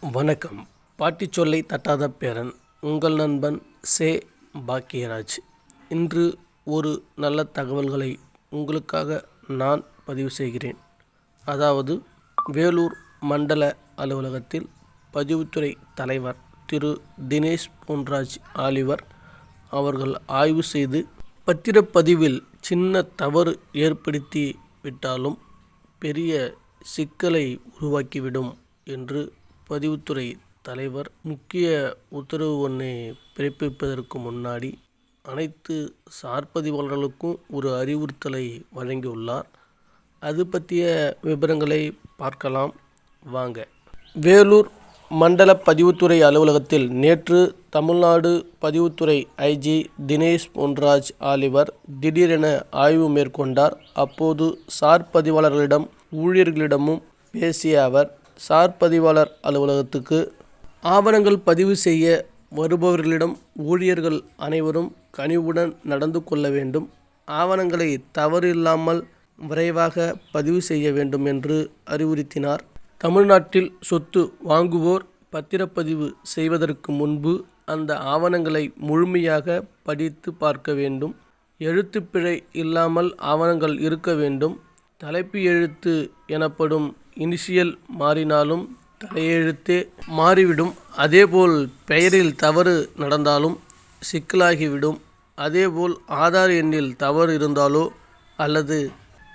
வணக்கம். பாட்டி சொல்லை தட்டாத பேரன் உங்கள் நண்பன் சே. பாக்கியராஜ். இன்று ஒரு நல்ல தகவல்களை உங்களுக்காக நான் பதிவு செய்கிறேன். அதாவது வேலூர் மண்டல அலுவலகத்தில் பதிவுத்துறை தலைவர் திரு. தினேஷ் பொன்ராஜ் ஆலிவர் அவர்கள் ஆய்வு செய்து பத்திரப்பதிவில் சின்ன தவறு ஏற்படுத்தி விட்டாலும் பெரிய சிக்கலை உருவாக்கிவிடும் என்று பதிவுத்துறை தலைவர் முக்கிய உத்தரவு ஒன்றை பிறப்பிப்பதற்கு முன்னாடி அனைத்து சார்பதிவாளர்களுக்கும் ஒரு அறிவுறுத்தலை வழங்கியுள்ளார். அது பற்றிய விவரங்களை பார்க்கலாம். வாங்க. வேலூர் மண்டல பதிவுத்துறை அலுவலகத்தில் நேற்று தமிழ்நாடு பதிவுத்துறை ஐஜி தினேஷ் பொன்ராஜ் ஆலிவர் திடீரென ஆய்வு மேற்கொண்டார். அப்போது சார் பதிவாளர்களிடம் ஊழியர்களிடமும் பேசிய அவர் சார் பதிவாளர் அலுவலகத்துக்கு ஆவணங்கள் பதிவு செய்ய வருபவர்களிடம் ஊழியர்கள் அனைவரும் கனிவுடன் நடந்து கொள்ள வேண்டும். ஆவணங்களை தவறு இல்லாமல் விரைவாக பதிவு செய்ய வேண்டும் என்று அறிவுறுத்தினார். தமிழ்நாட்டில் சொத்து வாங்குவோர் பத்திரப்பதிவு செய்வதற்கு முன்பு அந்த ஆவணங்களை முழுமையாக படித்து பார்க்க வேண்டும். எழுத்துப்பிழை இல்லாமல் ஆவணங்கள் இருக்க வேண்டும். தலைப்பு எழுத்து எனப்படும் இனிஷியல் மாறினாலும் தலையெழுத்தே மாறிவிடும். அதேபோல் பெயரில் தவறு நடந்தாலும் சிக்கலாகிவிடும். அதேபோல் ஆதார் எண்ணில் தவறு இருந்தாலோ அல்லது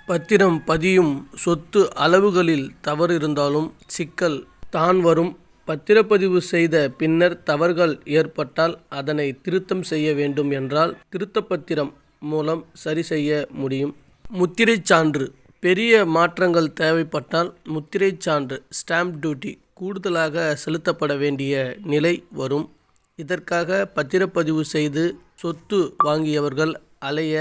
பத்திரம் பதியும் சொத்து அளவுகளில் தவறு இருந்தாலும் சிக்கல் தான் வரும். பத்திரப்பதிவு செய்த பின்னர் தவறுகள் ஏற்பட்டால் அதனை திருத்தம் செய்ய வேண்டும் என்றால் திருத்தப்பத்திரம் மூலம் சரி செய்ய முடியும். முத்திரைச் சான்று பெரிய மாற்றங்கள் தேவைப்பட்டால் முத்திரைச் சான்று ஸ்டாம்ப் டியூட்டி கூடுதலாக செலுத்தப்பட வேண்டிய நிலை வரும். இதற்காக பத்திரப்பதிவு செய்து சொத்து வாங்கியவர்கள் அலைய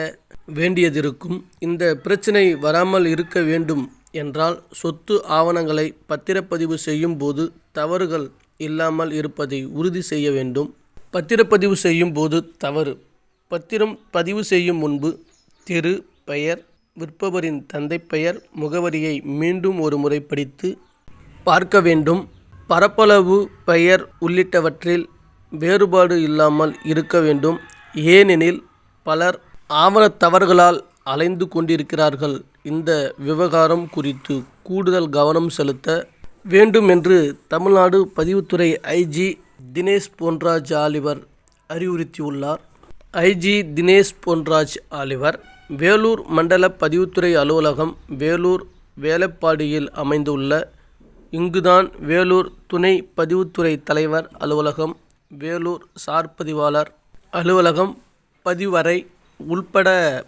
வேண்டியதிருக்கும். இந்த பிரச்சனை வராமல் இருக்க வேண்டும் என்றால் சொத்து ஆவணங்களை பத்திரப்பதிவு செய்யும் போது தவறுகள் இல்லாமல் இருப்பதை உறுதி செய்ய வேண்டும். பத்திரப்பதிவு செய்யும் போது தவறு. பத்திரம் பதிவு செய்யும் முன்பு தெரு பெயர் விற்பவரின் தந்தை பெயர் முகவரியை மீண்டும் ஒரு முறை படித்து பார்க்க வேண்டும். பரப்பளவு பெயர் உள்ளிட்டவற்றில் வேறுபாடு இல்லாமல் இருக்க வேண்டும். ஏனெனில் பலர் ஆவணத் தவறுகளால் அலைந்து கொண்டிருக்கிறார்கள். இந்த விவகாரம் குறித்து கூடுதல் கவனம் செலுத்த வேண்டும் என்று தமிழ்நாடு பதிவுத்துறை ஐஜி தினேஷ் பொன்ராஜ் ஆலிவர் அறிவுறுத்தியுள்ளார். ஐஜி தினேஷ் பொன்ராஜ் ஆலிவர் வேலூர் மண்டல பதிவுத்துறை அலுவலகம் வேலூர் வேலப்பாடியில் அமைந்துள்ள இங்குதான் வேலூர் துணை பதிவுத்துறை தலைவர் அலுவலகம் வேலூர் சார்பதிவாளர் அலுவலகம் பதிவறை உள்பட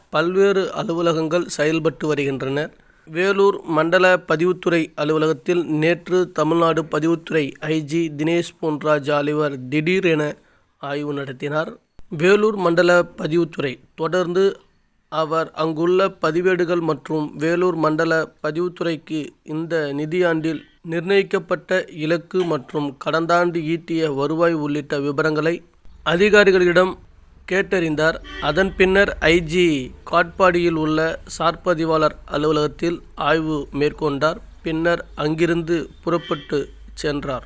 பல்வேறு அலுவலகங்கள் செயல்பட்டு வருகின்றன. வேலூர் மண்டல பதிவுத்துறை அலுவலகத்தில் நேற்று தமிழ்நாடு பதிவுத்துறை ஐஜி தினேஷ் பொன்ராஜ் ஆலிவர் திடீர் என ஆய்வு நடத்தினார். வேலூர் மண்டல பதிவுத்துறை. தொடர்ந்து அவர் அங்குள்ள பதிவேடுகள் மற்றும் வேலூர் மண்டல பதிவுத்துறைக்கு இந்த நிதியாண்டில் நிர்ணயிக்கப்பட்ட இலக்கு மற்றும் கடந்த ஆண்டு ஈட்டிய வருவாய் உள்ளிட்ட விவரங்களை அதிகாரிகளிடம் கேட்டறிந்தார். அதன் பின்னர் ஐஜி காட்பாடியில் உள்ள சார்பதிவாளர் அலுவலகத்தில் ஆய்வு மேற்கொண்டார். பின்னர் அங்கிருந்து புறப்பட்டு சென்றார்.